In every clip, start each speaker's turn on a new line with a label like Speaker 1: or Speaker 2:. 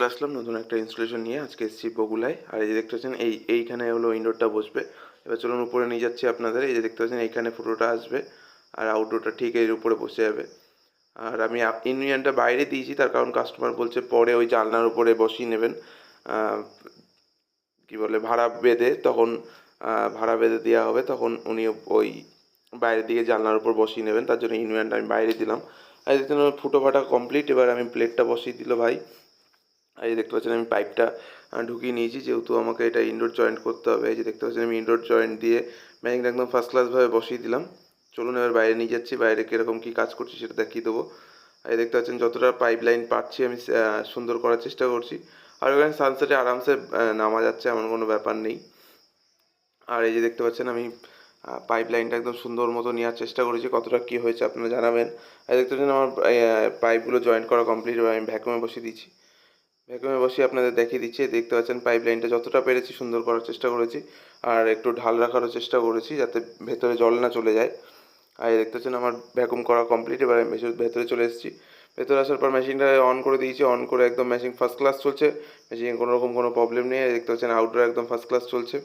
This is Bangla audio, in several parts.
Speaker 1: চলে আসলাম নতুন একটা ইনস্টলেশন নিয়ে। আজকে এসেছি বগুলায় আর এই যে দেখতে পাচ্ছেন, এই, এইখানে হলো ইনডোরটা বসবে। এবার চলুন উপরে নিয়ে যাচ্ছি আপনাদের। এই যে দেখতে পাচ্ছেন, এইখানে ফুটোটা আসবে। আর আউটডোরটা ঠিক এর উপরে বসে যাবে। আর আমি ইউনিয়নটা বাইরে দিয়েছি, তার কারণ কাস্টমার বলছে পরে ওই জানলার উপরে বসিয়ে নেবেন। কি বলে, ভাড়া বেঁধে তখন ভাড়া বেঁধে দেওয়া হবে। তখন উনি ওই বাইরের দিকে জানলার উপর বসিয়ে নেবেন। তার জন্য ইউনিয়নটা আমি বাইরে দিলাম। আর দেখতে ফুটো ফাটা কমপ্লিট এবার আমি প্লেটটা বসিয়ে দিল ভাই। এই যে দেখতে পাচ্ছেন আমি পাইপটা ঢুকিয়ে নিয়েছি। যেহেতু আমাকে এটা ইনডোর জয়েন্ট করতে হবে, এই যে দেখতে পাচ্ছেন আমি ইনডোর জয়েন্ট দিয়ে ম্যাজিংটা একদম ফার্স্ট ক্লাসভাবে বসিয়ে দিলাম। চলুন এবার বাইরে নিয়ে যাচ্ছি, বাইরে কীরকম কী কাজ করছি সেটা দেখিয়ে দেবো। আর এই দেখতে পাচ্ছেন যতটা পাইপ লাইন পাচ্ছি আমি সুন্দর করার চেষ্টা করছি। আর ওখানে সানসেটে আরামসে নামা যাচ্ছে, এমন কোনো ব্যাপার নেই। আর এই যে দেখতে পাচ্ছেন আমি পাইপ লাইনটা একদম সুন্দর মতো নেওয়ার চেষ্টা করেছি। কতটা কী হয়েছে আপনারা জানাবেন। আর দেখতে পাচ্ছেন আমার পাইপগুলো জয়েন্ট করা কমপ্লিট আমি ভ্যাকুমে বসিয়ে দিচ্ছি ভ্যাকুমে বসিয়ে আপনাদের দেখিয়ে দিচ্ছি। দেখতে পাচ্ছেন পাইপ লাইনটা যতটা পেরেছি সুন্দর করার চেষ্টা করেছি আর একটু ঢাল রাখারও চেষ্টা করেছি যাতে ভেতরে জল না চলে যায়। আর দেখতে পাচ্ছেন আমার ভ্যাকুম করা কমপ্লিট এবার ভেতরে চলে এসেছি। ভেতরে আসার পর মেশিনটা অন করে দিয়েছি অন করে একদম মেশিন ফার্স্ট ক্লাস চলছে। মেশিনে কোনো রকম কোনো প্রবলেম নেই দেখতে পাচ্ছেন আউটডোর একদম ফার্স্ট ক্লাস চলছে।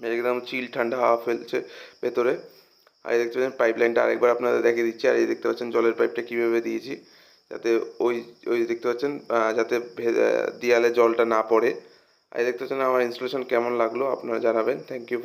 Speaker 1: একদম চিল ঠান্ডা হাওয়া ফেলছে ভেতরে। আর দেখতে পাচ্ছেন পাইপ লাইনটা আরেকবার আপনাদের দেখিয়ে দিচ্ছি, আর এই দেখতে পাচ্ছেন জলের পাইপটা কীভাবে দিয়েছি। যাতে ওই ওই দেখতে পাচ্ছেন যাতে দেয়ালে জলটা না পড়ে। এই দেখতে পাচ্ছেন আমার ইনস্টলেশন কেমন লাগল, আপনারা জানাবেন। Thank you for